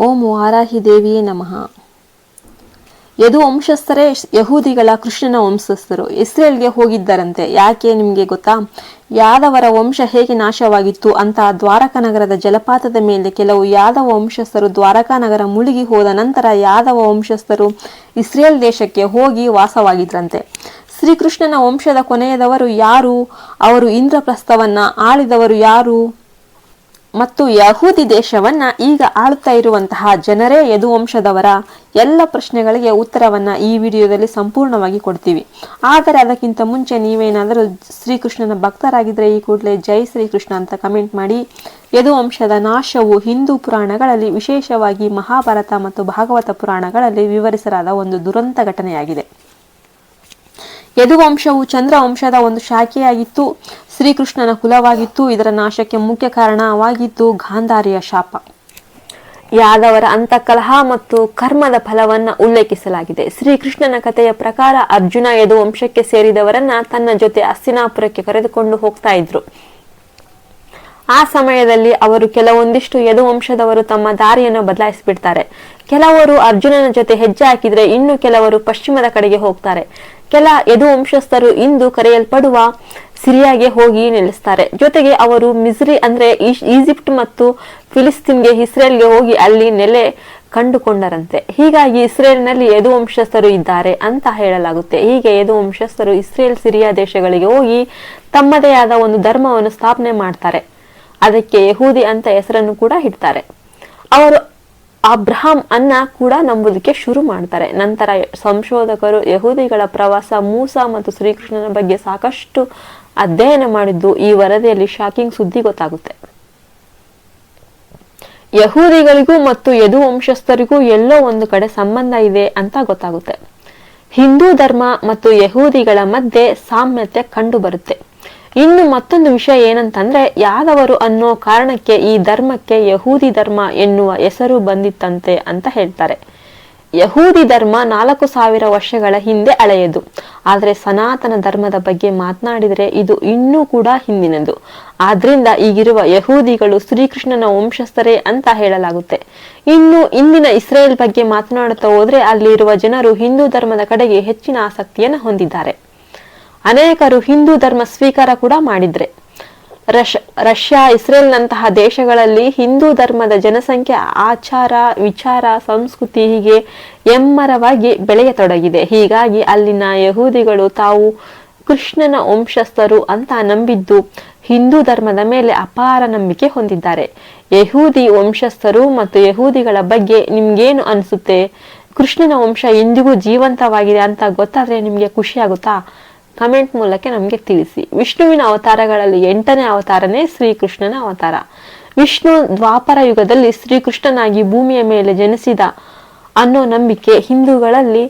ಓಂ ವಾರಾಹಿ ದೇವಿಯೇ ನಮಃ. ಯದು ವಂಶಸ್ಥರೇ, ಯಹೂದಿಗಳ ಕೃಷ್ಣನ ವಂಶಸ್ಥರು. ಇಸ್ರೇಲ್ಗೆ ಹೋಗಿದ್ದರಂತೆ. ಯಾಕೆ ನಿಮಗೆ ಗೊತ್ತಾ? ಯಾದವರ ವಂಶ ಹೇಗೆ ನಾಶವಾಗಿತ್ತು ಅಂತ ದ್ವಾರಕಾ ನಗರದ ಜಲಪಾತದ ಮೇಲೆ ಕೆಲವು ಯಾದವ ವಂಶಸ್ಥರು ದ್ವಾರಕಾ ನಗರ ಮುಳುಗಿ ಹೋದ ನಂತರ ಯಾದವ ವಂಶಸ್ಥರು ಇಸ್ರೇಲ್ ದೇಶಕ್ಕೆ ಹೋಗಿ ವಾಸವಾಗಿದ್ರಂತೆ. ಶ್ರೀಕೃಷ್ಣನ ವಂಶದ ಕೊನೆಯದವರು ಯಾರು? ಅವರು ಇಂದ್ರಪ್ರಸ್ಥವನ್ನ ಆಳಿದವರು ಯಾರು? ಮತ್ತು ಯಹೂದಿ ದೇಶವನ್ನ ಈಗ ಆಳುತ್ತಾ ಇರುವಂತಹ ಜನರೇ ಯದುವಂಶದವರ ಎಲ್ಲ ಪ್ರಶ್ನೆಗಳಿಗೆ ಉತ್ತರವನ್ನ ಈ ವಿಡಿಯೋದಲ್ಲಿ ಸಂಪೂರ್ಣವಾಗಿ ಕೊಡ್ತೀವಿ. ಆದರೆ ಅದಕ್ಕಿಂತ ಮುಂಚೆ ನೀವೇನಾದರೂ ಶ್ರೀಕೃಷ್ಣನ ಭಕ್ತರಾಗಿದ್ದರೆ ಈ ಕೂಡಲೇ ಜೈ ಶ್ರೀಕೃಷ್ಣ ಅಂತ ಕಮೆಂಟ್ ಮಾಡಿ. ಯದುವಂಶದ ನಾಶವು ಹಿಂದೂ ಪುರಾಣಗಳಲ್ಲಿ ವಿಶೇಷವಾಗಿ ಮಹಾಭಾರತ ಮತ್ತು ಭಾಗವತ ಪುರಾಣಗಳಲ್ಲಿ ವಿವರಿಸಲಾದ ಒಂದು ದುರಂತ ಘಟನೆಯಾಗಿದೆ. ಯದುವಂಶವು ಚಂದ್ರವಂಶದ ಒಂದು ಶಾಖೆಯಾಗಿತ್ತು. ಶ್ರೀಕೃಷ್ಣನ ಕುಲವಾಗಿತ್ತು. ಇದರ ನಾಶಕ್ಕೆ ಮುಖ್ಯ ಕಾರಣವಾಗಿದ್ದು ಗಾಂಧಾರಿಯ ಶಾಪ. ಯಾದವರ ಅಂತಕಲಹ ಮತ್ತು ಕರ್ಮದ ಫಲವನ್ನ ಉಲ್ಲೇಖಿಸಲಾಗಿದೆ. ಶ್ರೀಕೃಷ್ಣನ ಕಥೆಯ ಪ್ರಕಾರ ಅರ್ಜುನ ಯದುವಂಶಕ್ಕೆ ಸೇರಿದವರನ್ನ ತನ್ನ ಜೊತೆ ಅಸ್ತಿನಾಪುರಕ್ಕೆ ಕರೆದುಕೊಂಡು ಹೋಗ್ತಾ ಇದ್ರು. ಆ ಸಮಯದಲ್ಲಿ ಅವರು ಕೆಲವೊಂದಿಷ್ಟು ಯದುವಂಶದವರು ತಮ್ಮ ದಾರಿಯನ್ನು ಬದಲಾಯಿಸಿಬಿಡ್ತಾರೆ. ಕೆಲವರು ಅರ್ಜುನನ ಜೊತೆ ಹೆಜ್ಜೆ ಹಾಕಿದ್ರೆ ಇನ್ನು ಕೆಲವರು ಪಶ್ಚಿಮದ ಕಡೆಗೆ ಹೋಗ್ತಾರೆ. ಕೆಲ ಯದುವಂಶಸ್ಥರು ಇಂದು ಕರೆಯಲ್ಪಡುವ ಸಿರಿಯಾಗೆ ಹೋಗಿ ನೆಲೆಸ್ತಾರೆ. ಜೊತೆಗೆ ಅವರು ಮಿಸ್ರಿ ಅಂದ್ರೆ ಈಜಿಪ್ಟ್ ಮತ್ತು ಫಿಲಿಸ್ತೀನ್ಗೆ ಇಸ್ರೇಲ್ಗೆ ಹೋಗಿ ಅಲ್ಲಿ ನೆಲೆ ಕಂಡುಕೊಂಡರಂತೆ. ಹೀಗಾಗಿ ಇಸ್ರೇಲ್ನಲ್ಲಿ ಯದುವಂಶಸ್ಥರು ಇದ್ದಾರೆ ಅಂತ ಹೇಳಲಾಗುತ್ತೆ. ಹೀಗೆ ಯದುವಂಶಸ್ಥರು ಇಸ್ರೇಲ್, ಸಿರಿಯಾ ದೇಶಗಳಿಗೆ ಹೋಗಿ ತಮ್ಮದೇ ಆದ ಒಂದು ಧರ್ಮವನ್ನು ಸ್ಥಾಪನೆ ಮಾಡ್ತಾರೆ. ಅದಕ್ಕೆ ಯಹೂದಿ ಅಂತ ಹೆಸರನ್ನು ಕೂಡ ಇಡ್ತಾರೆ. ಅವರು ಅಬ್ರಹಾಂ ಅನ್ನ ಕೂಡ ನಂಬುದಕ್ಕೆ ಶುರು ಮಾಡ್ತಾರೆ. ನಂತರ ಸಂಶೋಧಕರು ಯಹೂದಿಗಳ ಪ್ರವಾಸ ಮೂಸ ಮತ್ತು ಶ್ರೀಕೃಷ್ಣನ ಬಗ್ಗೆ ಸಾಕಷ್ಟು ಅಧ್ಯಯನ ಮಾಡಿದ್ದು ಈ ವರದಿಯಲ್ಲಿ ಶಾಕಿಂಗ್ ಸುದ್ದಿ ಗೊತ್ತಾಗುತ್ತೆ. ಯಹೂದಿಗಳಿಗೂ ಮತ್ತು ಯದು ವಂಶಸ್ಥರಿಗೂ ಎಲ್ಲೋ ಒಂದು ಕಡೆ ಸಂಬಂಧ ಇದೆ ಅಂತ ಗೊತ್ತಾಗುತ್ತೆ. ಹಿಂದೂ ಧರ್ಮ ಮತ್ತು ಯಹೂದಿಗಳ ಮಧ್ಯೆ ಸಾಮ್ಯತೆ ಕಂಡು ಬರುತ್ತೆ ಇನ್ನು ಮತ್ತೊಂದು ವಿಷಯ ಏನಂತಂದ್ರೆ, ಯಾದವರು ಅನ್ನೋ ಕಾರಣಕ್ಕೆ ಈ ಧರ್ಮಕ್ಕೆ ಯಹೂದಿ ಧರ್ಮ ಎನ್ನುವ ಹೆಸರು ಬಂದಿತ್ತಂತೆ ಅಂತ ಹೇಳ್ತಾರೆ. ಯಹೂದಿ ಧರ್ಮ ನಾಲ್ಕು ಸಾವಿರ ವರ್ಷಗಳ ಹಿಂದೆ ಹಳೆಯದು ಆದರೆ ಸನಾತನ ಧರ್ಮದ ಬಗ್ಗೆ ಮಾತನಾಡಿದರೆ ಇದು ಇನ್ನೂ ಕೂಡ ಹಿಂದಿನದು. ಆದ್ರಿಂದ ಈಗಿರುವ ಯಹೂದಿಗಳು ಶ್ರೀಕೃಷ್ಣನ ವಂಶಸ್ಥರೇ ಅಂತ ಹೇಳಲಾಗುತ್ತೆ. ಇನ್ನು ಇಂದಿನ ಇಸ್ರೇಲ್ ಬಗ್ಗೆ ಮಾತನಾಡುತ್ತಾ ಹೋದ್ರೆ ಅಲ್ಲಿರುವ ಜನರು ಹಿಂದೂ ಧರ್ಮದ ಕಡೆಗೆ ಹೆಚ್ಚಿನ ಆಸಕ್ತಿಯನ್ನು ಹೊಂದಿದ್ದಾರೆ. ಅನೇಕರು ಹಿಂದೂ ಧರ್ಮ ಸ್ವೀಕಾರ ಕೂಡ ಮಾಡಿದ್ರೆ. ರಶ್ ರಷ್ಯಾ, ಇಸ್ರೇಲ್ನಂತಹ ದೇಶಗಳಲ್ಲಿ ಹಿಂದೂ ಧರ್ಮದ ಜನಸಂಖ್ಯೆ ಆಚಾರ, ವಿಚಾರ, ಸಂಸ್ಕೃತಿ ಹೀಗೆ ಎಮ್ಮರವಾಗಿ ಬೆಳೆಯತೊಡಗಿದೆ. ಹೀಗಾಗಿ ಅಲ್ಲಿನ ಯಹೂದಿಗಳು ತಾವು ಕೃಷ್ಣನ ವಂಶಸ್ಥರು ಅಂತ ನಂಬಿದ್ದು ಹಿಂದೂ ಧರ್ಮದ ಮೇಲೆ ಅಪಾರ ನಂಬಿಕೆ ಹೊಂದಿದ್ದಾರೆ. ಯಹೂದಿ ವಂಶಸ್ಥರು ಮತ್ತು ಯಹೂದಿಗಳ ಬಗ್ಗೆ ನಿಮ್ಗೇನು ಅನಿಸುತ್ತೆ? ಕೃಷ್ಣನ ವಂಶ ಇಂದಿಗೂ ಜೀವಂತವಾಗಿದೆ ಅಂತ ಗೊತ್ತಾದ್ರೆ ನಿಮ್ಗೆ ಖುಷಿ ಆಗುತ್ತಾ? ಕಮೆಂಟ್ ಮೂಲಕ ನಮಗೆ ತಿಳಿಸಿ. ವಿಷ್ಣುವಿನ ಅವತಾರಗಳಲ್ಲಿ ಎಂಟನೇ ಅವತಾರನೇ ಶ್ರೀಕೃಷ್ಣನ ಅವತಾರ. ವಿಷ್ಣು ದ್ವಾಪರ ಯುಗದಲ್ಲಿ ಶ್ರೀಕೃಷ್ಣನಾಗಿ ಭೂಮಿಯ ಮೇಲೆ ಜನಿಸಿದ ಅನ್ನೋ ನಂಬಿಕೆ ಹಿಂದೂಗಳಲ್ಲಿ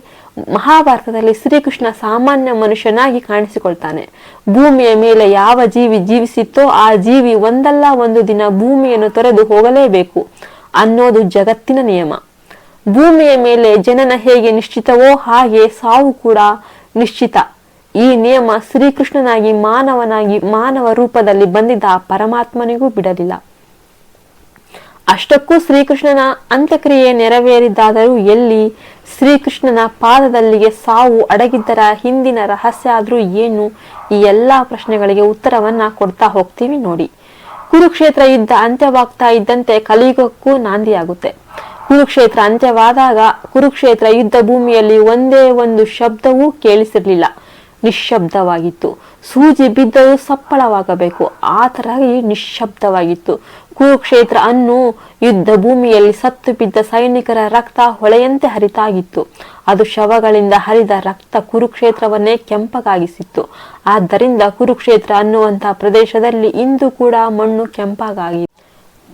ಮಹಾಭಾರತದಲ್ಲಿ ಶ್ರೀಕೃಷ್ಣ ಸಾಮಾನ್ಯ ಮನುಷ್ಯನಾಗಿ ಕಾಣಿಸಿಕೊಳ್ತಾನೆ. ಭೂಮಿಯ ಮೇಲೆ ಯಾವ ಜೀವಿ ಜೀವಿಸಿತ್ತೋ ಆ ಜೀವಿ ಒಂದಲ್ಲ ಒಂದು ದಿನ ಭೂಮಿಯನ್ನು ತೊರೆದು ಹೋಗಲೇಬೇಕು ಅನ್ನೋದು ಜಗತ್ತಿನ ನಿಯಮ. ಭೂಮಿಯ ಮೇಲೆ ಜನನ ಹೇಗೆ ನಿಶ್ಚಿತವೋ ಹಾಗೆ ಸಾವು ಕೂಡ ನಿಶ್ಚಿತ. ಈ ನಿಯಮ ಶ್ರೀಕೃಷ್ಣನಾಗಿ ಮಾನವನಾಗಿ, ಮಾನವ ರೂಪದಲ್ಲಿ ಬಂದಿದ್ದ ಪರಮಾತ್ಮನಿಗೂ ಬಿಡಲಿಲ್ಲ. ಅಷ್ಟಕ್ಕೂ ಶ್ರೀಕೃಷ್ಣನ ಅಂತ್ಯಕ್ರಿಯೆ ನೆರವೇರಿದ್ದಾದರೂ ಎಲ್ಲಿ ಶ್ರೀಕೃಷ್ಣನ ಪಾದದಲ್ಲಿಗೆ ಸಾವು ಅಡಗಿದ್ದರ ಹಿಂದಿನ ರಹಸ್ಯ ಆದರೂ ಏನು? ಈ ಎಲ್ಲ ಪ್ರಶ್ನೆಗಳಿಗೆ ಉತ್ತರವನ್ನ ಕೊಡ್ತಾ ಹೋಗ್ತೀವಿ ನೋಡಿ. ಕುರುಕ್ಷೇತ್ರ ಯುದ್ಧ ಅಂತ್ಯವಾಗ್ತಾ ಇದ್ದಂತೆ ಕಲಿಯುಗಕ್ಕೂ ನಾಂದಿಯಾಗುತ್ತೆ. ಕುರುಕ್ಷೇತ್ರ ಅಂತ್ಯವಾದಾಗ ಕುರುಕ್ಷೇತ್ರ ಯುದ್ಧ ಭೂಮಿಯಲ್ಲಿ ಒಂದೇ ಒಂದು ಶಬ್ದವೂ ಕೇಳಿಸಿರ್ಲಿಲ್ಲ. ನಿಶ್ಶಬ್ದವಾಗಿತ್ತು. ಸೂಜಿ ಬಿದ್ದರೂ ಸಪ್ಪಳವಾಗಬೇಕು. ಆ ತರಹಿ ನಿಶ್ಶಬ್ದವಾಗಿತ್ತು. ಕುರುಕ್ಷೇತ್ರ ಅನ್ನು ಯುದ್ಧ ಭೂಮಿಯಲ್ಲಿ ಸತ್ತು ಬಿದ್ದ ಸೈನಿಕರ ರಕ್ತ ಹೊಳೆಯಂತೆ ಹರಿತಾಗಿತ್ತು. ಅದು ಶವಗಳಿಂದ ಹರಿದ ರಕ್ತ ಕುರುಕ್ಷೇತ್ರವನ್ನೇ ಕೆಂಪಗಾಗಿಸಿತ್ತು. ಆದ್ದರಿಂದ ಕುರುಕ್ಷೇತ್ರ ಅನ್ನುವಂತಹ ಪ್ರದೇಶದಲ್ಲಿ ಇಂದು ಕೂಡ ಮಣ್ಣು ಕೆಂಪಗಾಗಿ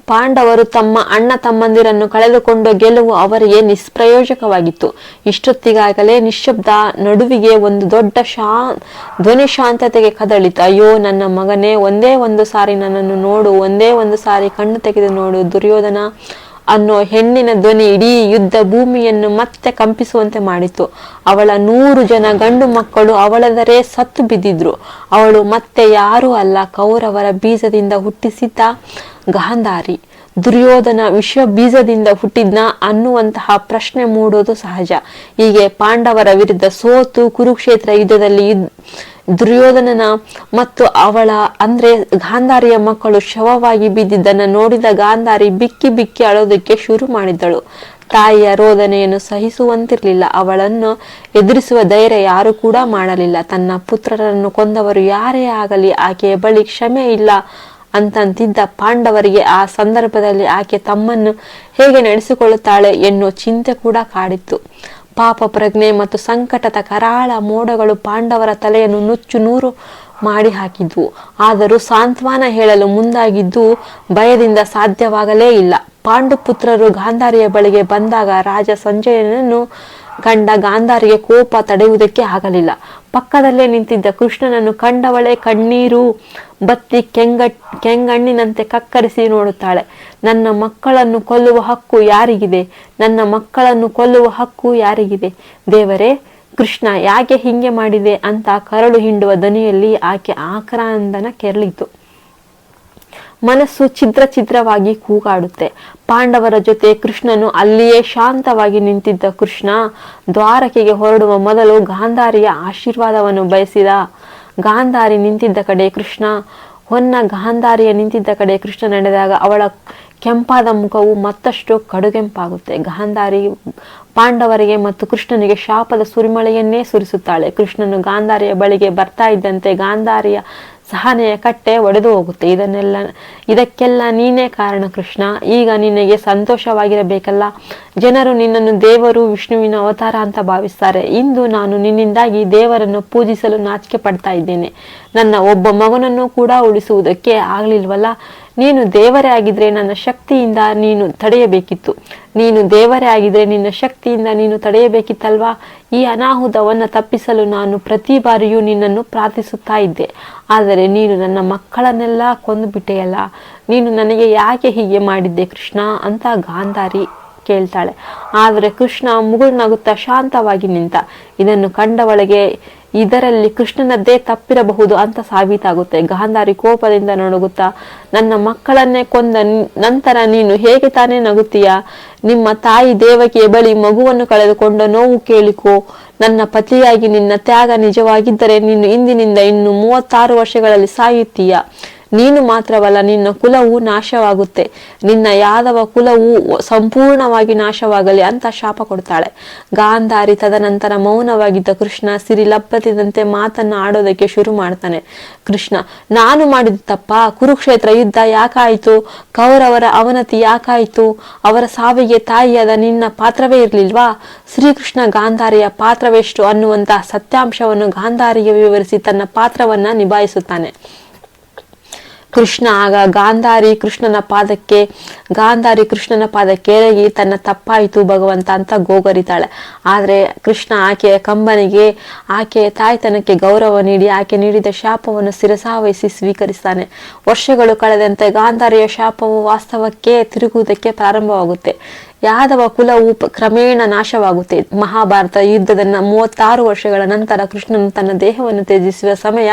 ಪಾಂಡವರು ತಮ್ಮ ಅಣ್ಣ ತಮ್ಮಂದಿರನ್ನು ಕಳೆದುಕೊಂಡು ಗೆಲುವು ಅವರಿಗೆ ನಿಷ್ಪ್ರಯೋಜಕವಾಗಿತ್ತು. ಇಷ್ಟೊತ್ತಿಗಾಗಲೇ ನಿಶ್ಶಬ್ದ ನಡುವಿಗೆ ಒಂದು ದೊಡ್ಡ ಶಾ, ಧ್ವನಿ ಶಾಂತತೆಗೆ ಕದಳಿತು. ಅಯ್ಯೋ, ನನ್ನ ಮಗನೇ, ಒಂದೇ ಒಂದು ಸಾರಿ ನನ್ನನ್ನು ನೋಡು, ಒಂದೇ ಒಂದು ಸಾರಿ ಕಣ್ಣು ತೆಗೆದು ನೋಡು, ದುರ್ಯೋಧನ ಅನ್ನೋ ಹೆಣ್ಣಿನ ಧ್ವನಿ ಇಡೀ ಯುದ್ಧ ಭೂಮಿಯನ್ನು ಮತ್ತೆ ಕಂಪಿಸುವಂತೆ ಮಾಡಿತು. ಅವಳ ನೂರು ಜನ ಗಂಡು ಮಕ್ಕಳು ಅವಳದರೆ ಸತ್ತು ಬಿದ್ದಿದ್ರು. ಅವಳು ಮತ್ತೆ ಯಾರೂ ಅಲ್ಲ, ಕೌರವರ ಬೀಜದಿಂದ ಹುಟ್ಟಿಸಿದ್ದ ಗಾಂಧಾರಿ ದುರ್ಯೋಧನ ವಿಶ್ವ ಬೀಜದಿಂದ ಹುಟ್ಟಿದ್ನ ಅನ್ನುವಂತಹ ಪ್ರಶ್ನೆ ಮೂಡೋದು ಸಹಜ. ಹೀಗೆ ಪಾಂಡವರ ವಿರುದ್ಧ ಸೋತು ಕುರುಕ್ಷೇತ್ರ ಯುದ್ಧದಲ್ಲಿ ಯುದ್ಧ- ದುರ್ಯೋಧನನ ಮತ್ತು ಅವಳ, ಅಂದ್ರೆ ಗಾಂಧಾರಿಯ ಮಕ್ಕಳು ಶವವಾಗಿ ಬಿದ್ದಿದ್ದನ್ನ ನೋಡಿದ ಗಾಂಧಾರಿ ಬಿಕ್ಕಿ ಬಿಕ್ಕಿ ಅಳೋದಕ್ಕೆ ಶುರು ಮಾಡಿದ್ದಳು. ತಾಯಿಯ ರೋದನೆಯನ್ನು ಸಹಿಸುವಂತಿರಲಿಲ್ಲ. ಅವಳನ್ನು ಎದುರಿಸುವ ಧೈರ್ಯ ಯಾರು ಕೂಡ ಮಾಡಲಿಲ್ಲ. ತನ್ನ ಪುತ್ರರನ್ನು ಕೊಂದವರು ಯಾರೇ ಆಗಲಿ ಆಕೆಯ ಬಳಿ ಕ್ಷಮೆ ಇಲ್ಲ. ಅಂತಂತಿದ್ದ ಪಾಂಡವರಿಗೆ ಆ ಸಂದರ್ಭದಲ್ಲಿ ಆಕೆ ತಮ್ಮನ್ನು ಹೇಗೆ ನಡೆಸಿಕೊಳ್ಳುತ್ತಾಳೆ ಎನ್ನುವ ಚಿಂತೆ ಕೂಡ ಕಾಡಿತ್ತು. ಪಾಪ ಪ್ರಜ್ಞೆ ಮತ್ತು ಸಂಕಟದ ಕರಾಳ ಮೋಡಗಳು ಪಾಂಡವರ ತಲೆಯನ್ನು ನುಚ್ಚು ನೂರು ಮಾಡಿ ಹಾಕಿದ್ವು ಆದರೂ ಸಾಂತ್ವನ ಹೇಳಲು ಮುಂದಾಗಿದ್ದು ಭಯದಿಂದ ಸಾಧ್ಯವಾಗಲೇ ಇಲ್ಲ. ಪಾಂಡುಪುತ್ರರು ಗಾಂಧಾರಿಯ ಬಳಿಗೆ ಬಂದಾಗ ರಾಜ ಸಂಜಯನನ್ನು ಕಂಡ ಗಾಂಧಾರಿಗೆ ಕೋಪ ತಡೆಯುವುದಕ್ಕೆ ಆಗಲಿಲ್ಲ. ಪಕ್ಕದಲ್ಲೇ ನಿಂತಿದ್ದ ಕೃಷ್ಣನನ್ನು ಕಂಡವಳೆ ಕಣ್ಣೀರು ಬತ್ತಿ ಕೆಂಗ, ಕೆಂಗಣ್ಣಿನಂತೆ ಕಕ್ಕರಿಸಿ ನೋಡುತ್ತಾಳೆ. ನನ್ನ ಮಕ್ಕಳನ್ನು ಕೊಲ್ಲುವ ಹಕ್ಕು ಯಾರಿಗಿದೆ? ನನ್ನ ಮಕ್ಕಳನ್ನು ಕೊಲ್ಲುವ ಹಕ್ಕು ಯಾರಿಗಿದೆ? ದೇವರೇ, ಕೃಷ್ಣ ಯಾಕೆ ಹಿಂಗೆ ಮಾಡಿದೆ ಅಂತ ಕರಳು ಹಿಂಡುವ ದನಿಯಲ್ಲಿ ಆಕೆ ಆಕ್ರಾಂದನ ಕೆರಳಿತು ಮನಸ್ಸು ಛಿದ್ರ ಛಿದ್ರವಾಗಿ ಕೂಗಾಡುತ್ತೆ. ಪಾಂಡವರ ಜೊತೆ ಕೃಷ್ಣನು ಅಲ್ಲಿಯೇ ಶಾಂತವಾಗಿ ನಿಂತಿದ್ದ ಕೃಷ್ಣ ದ್ವಾರಕೆಗೆ ಹೊರಡುವ ಮೊದಲು ಗಾಂಧಾರಿಯ ಆಶೀರ್ವಾದವನ್ನು ಬಯಸಿದ. ಗಾಂಧಾರಿ ನಿಂತಿದ್ದ ಕಡೆ ಕೃಷ್ಣ, ಹೊನ್ನ ಗಾಂಧಾರಿಯ ನಿಂತಿದ್ದ ಕಡೆ ಕೃಷ್ಣ ನಡೆದಾಗ ಅವಳ ಕೆಂಪಾದ ಮುಖವು ಮತ್ತಷ್ಟು ಕಡುಗೆಂಪಾಗುತ್ತೆ. ಗಾಂಧಾರಿ ಪಾಂಡವರಿಗೆ ಮತ್ತು ಕೃಷ್ಣನಿಗೆ ಶಾಪದ ಸುರಿಮಳೆಯನ್ನೇ ಸುರಿಸುತ್ತಾಳೆ. ಕೃಷ್ಣನು ಗಾಂಧಾರಿಯ ಬಳಿಗೆ ಬರ್ತಾ ಇದ್ದಂತೆ ಗಾಂಧಾರಿಯ ಸಹನೆಯ ಕಟ್ಟೆ ಒಡೆದು ಹೋಗುತ್ತೆ. ಇದನ್ನೆಲ್ಲ, ಇದಕ್ಕೆಲ್ಲ ನೀನೇ ಕಾರಣ ಕೃಷ್ಣ. ಈಗ ನಿನಗೆ ಸಂತೋಷವಾಗಿರಬೇಕಲ್ಲ. ಜನರು ನಿನ್ನನ್ನು ದೇವರು, ವಿಷ್ಣುವಿನ ಅವತಾರ ಅಂತ ಭಾವಿಸ್ತಾರೆ. ಇಂದು ನಾನು ನಿನ್ನಿಂದಾಗಿ ದೇವರನ್ನು ಪೂಜಿಸಲು ನಾಚಿಕೆ ಪಡ್ತಾ ಇದ್ದೇನೆ. ನನ್ನ ಒಬ್ಬ ಮಗನನ್ನು ಕೂಡ ಉಳಿಸುವುದಕ್ಕೆ ಆಗ್ಲಿಲ್ವಲ್ಲ? ನೀನು ದೇವರೇ ಆಗಿದ್ರೆ ನನ್ನ ಶಕ್ತಿಯಿಂದ ನೀನು ತಡೆಯಬೇಕಿತ್ತು. ನೀನು ದೇವರೇ ಆಗಿದ್ರೆ ನಿನ್ನ ಶಕ್ತಿಯಿಂದ ನೀನು ತಡೆಯಬೇಕಿತ್ತಲ್ವಾ? ಈ ಅನಾಹುತವನ್ನು ತಪ್ಪಿಸಲು ನಾನು ಪ್ರತಿ ಬಾರಿಯೂ ನಿನ್ನನ್ನು ಪ್ರಾರ್ಥಿಸುತ್ತಾ ಇದ್ದೆ. ಆದರೆ ನೀನು ನನ್ನ ಮಕ್ಕಳನ್ನೆಲ್ಲ ಕೊಂದು ಬಿಟ್ಟೆಯಲ್ಲ ನೀನು ನನಗೆ ಯಾಕೆ ಹೀಗೆ ಮಾಡಿದ್ದೆ ಕೃಷ್ಣ? ಅಂತ ಗಾಂಧಾರಿ ಕೇಳ್ತಾಳೆ. ಆದರೆ ಕೃಷ್ಣ ಮುಗುಳು ನಗುತ್ತಾ ಶಾಂತವಾಗಿ ನಿಂತ, ಇದನ್ನು ಕಂಡವಳಿಗೆ ಇದರಲ್ಲಿ ಕೃಷ್ಣನದ್ದೇ ತಪ್ಪಿರಬಹುದು ಅಂತ ಸಾಬೀತಾಗುತ್ತೆ. ಗಾಂಧಾರಿ ಕೋಪದಿಂದ ನಡುಗುತ್ತಾ ನನ್ನ ಮಕ್ಕಳನ್ನೇ ಕೊಂದ ನಂತರ ನೀನು ಹೇಗೆ ತಾನೇ ನಗುತ್ತೀಯ? ನಿಮ್ಮ ತಾಯಿ ದೇವಕಿಯ ಬಳಿ ಮಗುವನ್ನು ಕಳೆದುಕೊಂಡ ನೋವು ಕೇಳಿಕೋ. ನನ್ನ ಪತಿಯಾಗಿ ನಿನ್ನ ತ್ಯಾಗ ನಿಜವಾಗಿದ್ದರೆ ನೀನು ಇಂದಿನಿಂದ ಇನ್ನು ಮೂವತ್ತಾರು ವರ್ಷಗಳಲ್ಲಿ ಸಾಯುತ್ತೀಯ? ನೀನು ಮಾತ್ರವಲ್ಲ, ನಿನ್ನ ಕುಲವು ನಾಶವಾಗುತ್ತೆ. ನಿನ್ನ ಯಾದವ ಕುಲವು ಸಂಪೂರ್ಣವಾಗಿ ನಾಶವಾಗಲಿ ಅಂತ ಶಾಪ ಕೊಡ್ತಾಳೆ. ಗಾಂಧಾರಿ ತದನಂತರ ಮೌನವಾಗಿದ್ದ ಕೃಷ್ಣ ಸಿರಿಲಬ್ಬತಿದಂತೆ ಮಾತನ್ನು ಆಡೋದಕ್ಕೆ ಶುರು ಮಾಡ್ತಾನೆ. ಕೃಷ್ಣ, ನಾನು ಮಾಡಿದ ತಪ್ಪ, ಕುರುಕ್ಷೇತ್ರ ಯುದ್ಧ ಯಾಕಾಯಿತು? ಕೌರವರ ಅವನತಿ ಯಾಕಾಯಿತು? ಅವರ ಸಾವಿಗೆ ತಾಯಿಯಾದ ನಿನ್ನ ಪಾತ್ರವೇ ಇರ್ಲಿಲ್ವಾ? ಶ್ರೀಕೃಷ್ಣ ಗಾಂಧಾರಿಯ ಪಾತ್ರವೆಷ್ಟು ಅನ್ನುವಂತಹ ಸತ್ಯಾಂಶವನ್ನು ಗಾಂಧಾರಿಗೆ ವಿವರಿಸಿ ತನ್ನ ಪಾತ್ರವನ್ನ ನಿಭಾಯಿಸುತ್ತಾನೆ. ಕೃಷ್ಣ, ಆಗ ಗಾಂಧಾರಿ ಕೃಷ್ಣನ ಪಾದಕ್ಕೆ, ಗಾಂಧಾರಿ ಕೃಷ್ಣನ ಪಾದಕ್ಕೆ ಎರಗಿ ತನ್ನ ತಪ್ಪಾಯಿತು ಭಗವಂತ ಅಂತ ಗೋಗರಿತಾಳೆ. ಆದರೆ ಕೃಷ್ಣ ಆಕೆಯ ಕಂಬನಿಗೆ ಆಕೆಯ ತಾಯ್ತನಕ್ಕೆ ಗೌರವ ನೀಡಿ ಆಕೆ ನೀಡಿದ ಶಾಪವನ್ನು ಶಿರಸಾವಹಿಸಿ ಸ್ವೀಕರಿಸ್ತಾನೆ. ವರ್ಷಗಳು ಕಳೆದಂತೆ ಗಾಂಧಾರಿಯ ಶಾಪವು ವಾಸ್ತವಕ್ಕೆ ತಿರುಗುವುದಕ್ಕೆ ಪ್ರಾರಂಭವಾಗುತ್ತೆ. ಯಾದವ ಕುಲವು ಕ್ರಮೇಣ ನಾಶವಾಗುತ್ತೆ. ಮಹಾಭಾರತ ಯುದ್ಧದ ಮೂವತ್ತಾರು ವರ್ಷಗಳ ನಂತರ ಕೃಷ್ಣನು ತನ್ನ ದೇಹವನ್ನು ತ್ಯಜಿಸುವ ಸಮಯ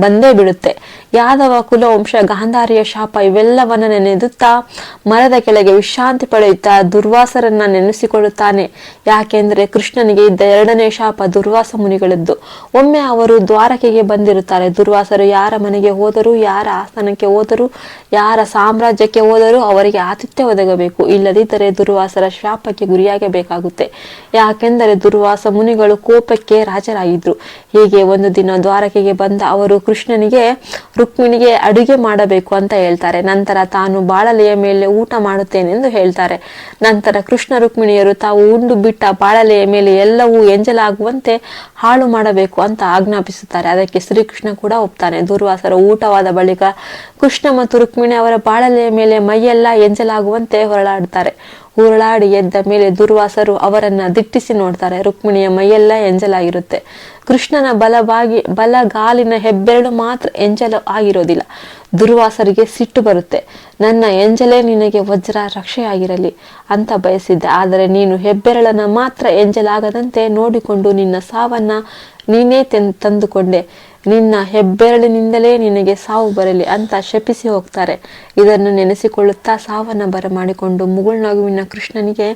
ಬಂದೇ ಬಿಡುತ್ತೆ ಯಾದವ ಕುಲವಂಶ, ಗಾಂಧಾರಿಯ ಶಾಪ ಇವೆಲ್ಲವನ್ನ ನೆನೆದುತ್ತಾ ಮರದ ಕೆಳಗೆ ವಿಶ್ರಾಂತಿ ಪಡೆಯುತ್ತಾ ದುರ್ವಾಸರನ್ನ ನೆನೆಸಿಕೊಳ್ಳುತ್ತಾನೆ. ಯಾಕೆಂದ್ರೆ ಕೃಷ್ಣನಿಗೆ ಇದ್ದ ಎರಡನೇ ಶಾಪ ದುರ್ವಾಸ ಮುನಿಗಳದ್ದು. ಒಮ್ಮೆ ಅವರು ದ್ವಾರಕೆಗೆ ಬಂದಿರುತ್ತಾರೆ. ದುರ್ವಾಸರು ಯಾರ ಮನೆಗೆ ಹೋದರೂ, ಯಾರ ಆಸ್ಥಾನಕ್ಕೆ ಹೋದರೂ, ಯಾರ ಸಾಮ್ರಾಜ್ಯಕ್ಕೆ ಹೋದರೂ ಅವರಿಗೆ ಆತಿಥ್ಯ ಒದಗಬೇಕು. ಇಲ್ಲದಿದ್ದರೆ ದುರ್ವಾಸರ ಶಾಪಕ್ಕೆ ಗುರಿಯಾಗಬೇಕಾಗುತ್ತೆ. ಯಾಕೆಂದರೆ ದುರ್ವಾಸ ಮುನಿಗಳು ಕೋಪಕ್ಕೆ ರಾಜರಾಗಿದ್ರು. ಹೀಗೆ ಒಂದು ದಿನ ದ್ವಾರಕೆಗೆ ಬಂದ ಅವರು ಕೃಷ್ಣನಿಗೆ, ರುಕ್ಮಿಣಿಗೆ ಅಡುಗೆ ಮಾಡಬೇಕು ಅಂತ ಹೇಳ್ತಾರೆ. ನಂತರ ತಾನು ಬಾಳಲೆಯ ಮೇಲೆ ಊಟ ಮಾಡುತ್ತೇನೆಂದು ಹೇಳ್ತಾರೆ. ನಂತರ ಕೃಷ್ಣ ರುಕ್ಮಿಣಿಯರು ತಾವು ಉಂಡು ಬಿಟ್ಟ ಬಾಳಲೆಯ ಮೇಲೆ ಎಲ್ಲವೂ ಎಂಜಲಾಗುವಂತೆ ಹಾಳು ಮಾಡಬೇಕು ಅಂತ ಆಜ್ಞಾಪಿಸುತ್ತಾರೆ. ಅದಕ್ಕೆ ಶ್ರೀಕೃಷ್ಣ ಕೂಡ ಒಪ್ತಾನೆ. ದುರ್ವಾಸರ ಊಟವಾದ ಬಳಿಕ ಕೃಷ್ಣ ಮತ್ತು ರುಕ್ಮಿಣಿ ಅವರ ಬಾಳಲೆಯ ಮೇಲೆ ಮೈಯೆಲ್ಲ ಎಂಜಲಾಗುವಂತೆ ಹೊರಳಾಡ್ತಾರೆ ಉರುಳಾಡಿ ಎದ್ದ ಮೇಲೆ ದುರ್ವಾಸರು ಅವರನ್ನ ದಿಟ್ಟಿಸಿ ನೋಡ್ತಾರೆ. ರುಕ್ಮಿಣಿಯ ಮೈಯೆಲ್ಲ ಎಂಜಲಾಗಿರುತ್ತೆ. ಕೃಷ್ಣನ ಬಲವಾಗಿ ಬಲಗಾಲಿನ ಹೆಬ್ಬೆರಳು ಮಾತ್ರ ಎಂಜಲು ಆಗಿರೋದಿಲ್ಲ. ದುರ್ವಾಸರಿಗೆ ಸಿಟ್ಟು ಬರುತ್ತೆ. ನನ್ನ ಎಂಜಲೇ ನಿನಗೆ ವಜ್ರ ರಕ್ಷೆಯಾಗಿರಲಿ ಅಂತ ಬಯಸಿದ್ದೆ. ಆದರೆ ನೀನು ಹೆಬ್ಬೆರಳನ್ನ ಮಾತ್ರ ಎಂಜಲಾಗದಂತೆ ನೋಡಿಕೊಂಡು ನಿನ್ನ ಸಾವನ್ನ ನೀನೇ ತೆನ್, ತಂದುಕೊಂಡೆ. ನಿನ್ನ ಹೆಬ್ಬೆರಳಿನಿಂದಲೇ ನಿನಗೆ ಸಾವು ಬರಲಿ ಅಂತ ಶಪಿಸಿ ಹೋಗ್ತಾರೆ. ಇದನ್ನು ನೆನೆಸಿಕೊಳ್ಳುತ್ತಾ ಸಾವನ್ನ ಬರಮಾಡಿಕೊಂಡು ಮುಗುಳ್ನಗುವಿನ ಕೃಷ್ಣನಿಗೆ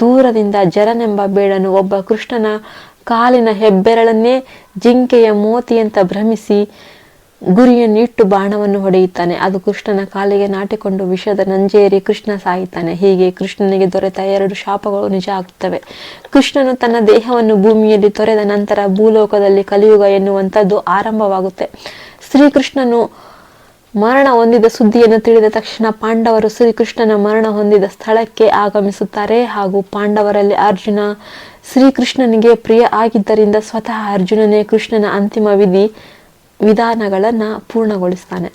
ದೂರದಿಂದ ಜರನೆಂಬ ಬೇಡನು ಒಬ್ಬ ಕೃಷ್ಣನ ಕಾಲಿನ ಹೆಬ್ಬೆರಳನ್ನೇ ಜಿಂಕೆಯ ಮೋತಿಯಂತ ಭ್ರಮಿಸಿ ಗುರಿಯನ್ನಿಟ್ಟು ಬಾಣವನ್ನು ಹೊಡೆಯುತ್ತಾನೆ. ಅದು ಕೃಷ್ಣನ ಕಾಲಿಗೆ ನಾಟಿಕೊಂಡು ವಿಷದ ನಂಜೇರಿ ಕೃಷ್ಣ ಸಾಯುತ್ತಾನೆ. ಹೀಗೆ ಕೃಷ್ಣನಿಗೆ ದೊರೆತ ಎರಡು ಶಾಪಗಳು ನಿಜ ಆಗುತ್ತವೆ. ಕೃಷ್ಣನು ತನ್ನ ದೇಹವನ್ನು ಭೂಮಿಯಲ್ಲಿ ತೊರೆದ ನಂತರ ಭೂಲೋಕದಲ್ಲಿ ಕಲಿಯುಗ ಎನ್ನುವಂಥದ್ದು ಆರಂಭವಾಗುತ್ತೆ. ಶ್ರೀಕೃಷ್ಣನು ಮರಣ ಹೊಂದಿದ ಸುದ್ದಿಯನ್ನು ತಿಳಿದ ತಕ್ಷಣ ಪಾಂಡವರು ಶ್ರೀಕೃಷ್ಣನ ಮರಣ ಹೊಂದಿದ ಸ್ಥಳಕ್ಕೆ ಆಗಮಿಸುತ್ತಾರೆ. ಹಾಗೂ ಪಾಂಡವರಲ್ಲಿ ಅರ್ಜುನ ಶ್ರೀಕೃಷ್ಣನಿಗೆ ಪ್ರಿಯ ಆಗಿದ್ದರಿಂದ ಸ್ವತಃ ಅರ್ಜುನನೇ ಕೃಷ್ಣನ ಅಂತಿಮ ವಿಧಿ ವಿಧಾನಗಳನ್ನು ಪೂರ್ಣಗೊಳಿಸ್ತಾನೆ.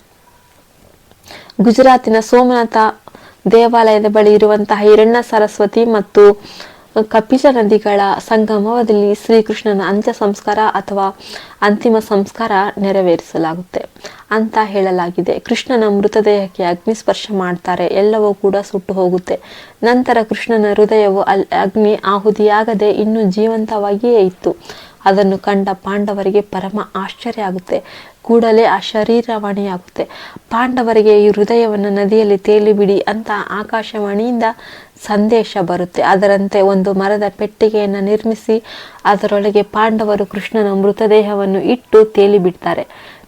ಗುಜರಾತಿನ ಸೋಮನಾಥ ದೇವಾಲಯದ ಬಳಿ ಇರುವಂತಹ ಹಿರಣ್ಯ ಸರಸ್ವತಿ ಮತ್ತು ಕಪಿಲ ನದಿಗಳ ಸಂಗಮದಲ್ಲಿ ಶ್ರೀಕೃಷ್ಣನ ಅಂತ್ಯ ಸಂಸ್ಕಾರ ಅಥವಾ ಅಂತಿಮ ಸಂಸ್ಕಾರ ನೆರವೇರಿಸಲಾಗುತ್ತೆ ಅಂತ ಹೇಳಲಾಗಿದೆ. ಕೃಷ್ಣನ ಮೃತದೇಹಕ್ಕೆ ಅಗ್ನಿ ಸ್ಪರ್ಶ ಮಾಡ್ತಾರೆ. ಎಲ್ಲವೂ ಕೂಡ ಸುಟ್ಟು ಹೋಗುತ್ತೆ. ನಂತರ ಕೃಷ್ಣನ ಹೃದಯವು ಅಗ್ನಿ ಆಹುತಿಯಾಗದೆ ಇನ್ನೂ ಜೀವಂತವಾಗಿಯೇ ಇತ್ತು. ಅದನ್ನು ಕಂಡ ಪಾಂಡವರಿಗೆ ಪರಮ ಆಶ್ಚರ್ಯ ಆಗುತ್ತೆ. ಕೂಡಲೇ ಆ ಶರೀರವಾಣಿಯಾಗುತ್ತೆ. ಪಾಂಡವರಿಗೆ ಈ ಹೃದಯವನ್ನು ನದಿಯಲ್ಲಿ ತೇಲಿಬಿಡಿ ಅಂತ ಆಕಾಶವಾಣಿಯಿಂದ ಸಂದೇಶ ಬರುತ್ತೆ. ಅದರಂತೆ ಒಂದು ಮರದ ಪೆಟ್ಟಿಗೆಯನ್ನು ನಿರ್ಮಿಸಿ ಅದರೊಳಗೆ ಪಾಂಡವರು ಕೃಷ್ಣನ ಮೃತದೇಹವನ್ನು ಇಟ್ಟು ತೇಲಿಬಿಡ್ತಾರೆ.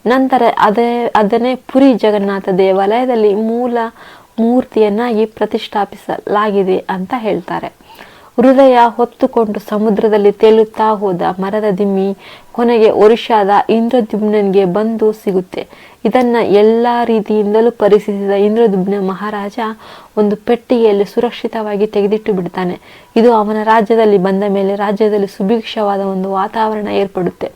ನಂತರ ಅದೇ, ಅದನ್ನೇ ಪುರಿ ಜಗನ್ನಾಥ ದೇವಾಲಯದಲ್ಲಿ ಮೂಲ ಮೂರ್ತಿಯನ್ನಾಗಿ ಪ್ರತಿಷ್ಠಾಪಿಸಲಾಗಿದೆ ಅಂತ ಹೇಳ್ತಾರೆ. ಹೃದಯ ಹೊತ್ತುಕೊಂಡು ಸಮುದ್ರದಲ್ಲಿ ತೇಲುತ್ತಾ ಹೋದ ಮರದ ದಿಮ್ಮಿ ಕೊನೆಗೆ ಒರಿಷಾದ ಇಂದ್ರದ್ಯುಮ್ನನ್ಗೆ ಬಂದು ಸಿಗುತ್ತೆ. ಇದನ್ನ ಎಲ್ಲಾ ರೀತಿಯಿಂದಲೂ ಪರಿಶೀಲಿಸಿದ ಇಂದ್ರದ್ಯುಮ್ನ ಮಹಾರಾಜ ಒಂದು ಪೆಟ್ಟಿಗೆಯಲ್ಲಿ ಸುರಕ್ಷಿತವಾಗಿ ತೆಗೆದಿಟ್ಟು ಬಿಡ್ತಾನೆ. ಇದು ಅವನ ರಾಜ್ಯದಲ್ಲಿ ಬಂದ ಮೇಲೆ ರಾಜ್ಯದಲ್ಲಿ ಸುಭಿಕ್ಷವಾದ ಒಂದು ವಾತಾವರಣ ಏರ್ಪಡುತ್ತೆ.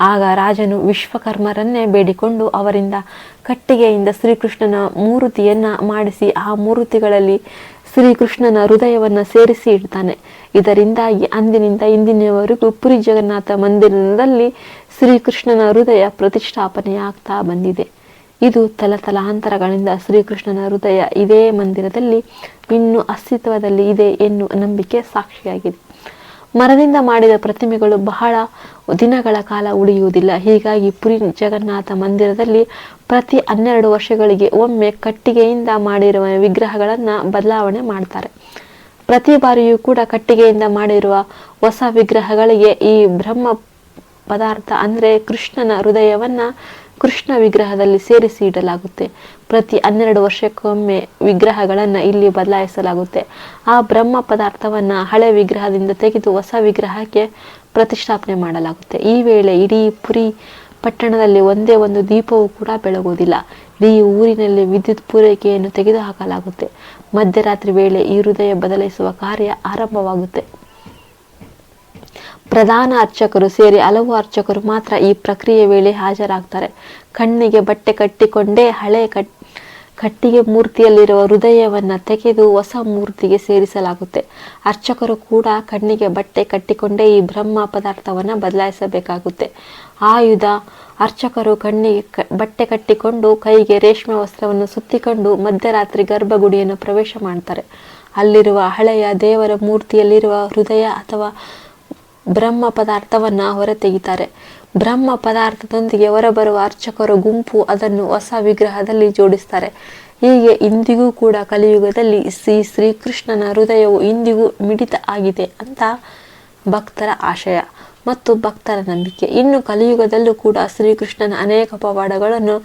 ಆಗ ರಾಜನು ವಿಶ್ವಕರ್ಮರನ್ನೇ ಬೇಡಿಕೊಂಡು ಅವರಿಂದ ಕಟ್ಟಿಗೆಯಿಂದ ಶ್ರೀಕೃಷ್ಣನ ಮೂರ್ತಿಯನ್ನ ಮಾಡಿಸಿ ಆ ಮೂರ್ತಿಗಳಲ್ಲಿ ಶ್ರೀಕೃಷ್ಣನ ಹೃದಯವನ್ನು ಸೇರಿಸಿ ಇಡ್ತಾನೆ. ಇದರಿಂದಾಗಿ ಅಂದಿನಿಂದ ಇಂದಿನವರೆಗೂ ಪುರಿ ಜಗನ್ನಾಥ ಮಂದಿರದಲ್ಲಿ ಶ್ರೀಕೃಷ್ಣನ ಹೃದಯ ಪ್ರತಿಷ್ಠಾಪನೆಯಾಗ್ತಾ ಬಂದಿದೆ. ಇದು ತಲತಲಾಂತರಗಳಿಂದ ಶ್ರೀಕೃಷ್ಣನ ಹೃದಯ ಇದೇ ಮಂದಿರದಲ್ಲಿ ಇನ್ನೂ ಅಸ್ತಿತ್ವದಲ್ಲಿ ಇದೆ ಎನ್ನುವ ನಂಬಿಕೆ ಸಾಕ್ಷಿಯಾಗಿದೆ. ಮರದಿಂದ ಮಾಡಿದ ಪ್ರತಿಮೆಗಳು ಬಹಳ ದಿನಗಳ ಕಾಲ ಉಳಿಯುವುದಿಲ್ಲ. ಹೀಗಾಗಿ ಪುರಿ ಜಗನ್ನಾಥ ಮಂದಿರದಲ್ಲಿ ಪ್ರತಿ ಹನ್ನೆರಡು ವರ್ಷಗಳಿಗೆ ಒಮ್ಮೆ ಕಟ್ಟಿಗೆಯಿಂದ ಮಾಡಿರುವ ವಿಗ್ರಹಗಳನ್ನು ಬದಲಾವಣೆ ಮಾಡ್ತಾರೆ. ಪ್ರತಿ ಬಾರಿಯೂ ಕೂಡ ಕಟ್ಟಿಗೆಯಿಂದ ಮಾಡಿರುವ ಹೊಸ ವಿಗ್ರಹಗಳಿಗೆ ಈ ಬ್ರಹ್ಮ ಪದಾರ್ಥ ಅಂದರೆ ಕೃಷ್ಣನ ಹೃದಯವನ್ನ ಕೃಷ್ಣ ವಿಗ್ರಹದಲ್ಲಿ ಸೇರಿಸಿ ಇಡಲಾಗುತ್ತೆ. ಪ್ರತಿ ಹನ್ನೆರಡು ವರ್ಷಕ್ಕೊಮ್ಮೆ ವಿಗ್ರಹಗಳನ್ನು ಇಲ್ಲಿ ಬದಲಾಯಿಸಲಾಗುತ್ತೆ. ಆ ಬ್ರಹ್ಮ ಪದಾರ್ಥವನ್ನ ಹಳೆ ವಿಗ್ರಹದಿಂದ ತೆಗೆದು ಹೊಸ ವಿಗ್ರಹಕ್ಕೆ ಪ್ರತಿಷ್ಠಾಪನೆ ಮಾಡಲಾಗುತ್ತೆ. ಈ ವೇಳೆ ಇಡೀ ಪುರಿ ಪಟ್ಟಣದಲ್ಲಿ ಒಂದೇ ಒಂದು ದೀಪವೂ ಕೂಡ ಬೆಳಗುವುದಿಲ್ಲ. ಇಡೀ ಊರಿನಲ್ಲಿ ವಿದ್ಯುತ್ ಪೂರೈಕೆಯನ್ನು ತೆಗೆದುಹಾಕಲಾಗುತ್ತೆ. ಮಧ್ಯರಾತ್ರಿ ವೇಳೆ ಈ ಹೃದಯ ಬದಲಿಸುವ ಕಾರ್ಯ ಆರಂಭವಾಗುತ್ತೆ. ಪ್ರಧಾನ ಅರ್ಚಕರು ಸೇರಿ ಹಲವು ಅರ್ಚಕರು ಮಾತ್ರ ಈ ಪ್ರಕ್ರಿಯೆ ವೇಳೆ ಹಾಜರಾಗ್ತಾರೆ. ಕಣ್ಣಿಗೆ ಬಟ್ಟೆ ಕಟ್ಟಿಕೊಂಡೇ ಹಳೆ ಕಟ್ ಕಟ್ಟಿಗೆ ಮೂರ್ತಿಯಲ್ಲಿರುವ ಹೃದಯವನ್ನು ತೆಗೆದು ಹೊಸ ಮೂರ್ತಿಗೆ ಸೇರಿಸಲಾಗುತ್ತೆ. ಅರ್ಚಕರು ಕೂಡ ಕಣ್ಣಿಗೆ ಬಟ್ಟೆ ಕಟ್ಟಿಕೊಂಡೇ ಈ ಬ್ರಹ್ಮ ಪದಾರ್ಥವನ್ನು ಬದಲಾಯಿಸಬೇಕಾಗುತ್ತೆ. ಆಯುಧ, ಅರ್ಚಕರು ಕಣ್ಣಿಗೆ ಕ, ಬಟ್ಟೆ ಕಟ್ಟಿಕೊಂಡು ಕೈಗೆ ರೇಷ್ಮೆ ವಸ್ತ್ರವನ್ನು ಸುತ್ತಿಕೊಂಡು ಮಧ್ಯರಾತ್ರಿ ಗರ್ಭಗುಡಿಯನ್ನು ಪ್ರವೇಶ ಮಾಡ್ತಾರೆ. ಅಲ್ಲಿರುವ ಹಳೆಯ ದೇವರ ಮೂರ್ತಿಯಲ್ಲಿರುವ ಹೃದಯ ಅಥವಾ ಬ್ರಹ್ಮ ಪದಾರ್ಥವನ್ನು ಹೊರತೆಗಿತಾರೆ ಬ್ರಹ್ಮ ಪದಾರ್ಥದೊಂದಿಗೆ ಹೊರಬರುವ ಅರ್ಚಕರ ಗುಂಪು ಅದನ್ನು ಹೊಸ ವಿಗ್ರಹದಲ್ಲಿ ಜೋಡಿಸ್ತಾರೆ. ಹೀಗೆ ಇಂದಿಗೂ ಕೂಡ ಕಲಿಯುಗದಲ್ಲಿ ಶ್ರೀ ಶ್ರೀಕೃಷ್ಣನ ಹೃದಯವು ಇಂದಿಗೂ ಮಿಡಿತ ಆಗಿದೆ ಅಂತ ಭಕ್ತರ ಆಶಯ ಮತ್ತು ಭಕ್ತರ ನಂಬಿಕೆ. ಇನ್ನು ಕಲಿಯುಗದಲ್ಲೂ ಕೂಡ ಶ್ರೀಕೃಷ್ಣನ ಅನೇಕ ಪವಾಡಗಳನ್ನು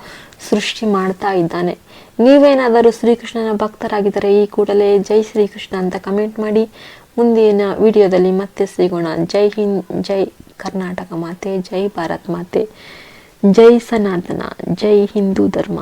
ಸೃಷ್ಟಿ ಮಾಡ್ತಾ ಇದ್ದಾನೆ. ನೀವೇನಾದರೂ ಶ್ರೀಕೃಷ್ಣನ ಭಕ್ತರಾಗಿದ್ದರೆ ಈ ಕೂಡಲೇ ಜೈ ಶ್ರೀಕೃಷ್ಣ ಅಂತ ಕಮೆಂಟ್ ಮಾಡಿ. ಮುಂದಿನ ವಿಡಿಯೋದಲ್ಲಿ ಮತ್ತೆ ಸಿಗೋಣ. ಜೈ ಹಿಂದ್, ಜೈ ಕರ್ನಾಟಕ ಮಾತೆ ಜೈ ಭಾರತ್ ಮಾತೆ ಜೈ ಸನಾತನ ಜೈ ಹಿಂದೂ ಧರ್ಮ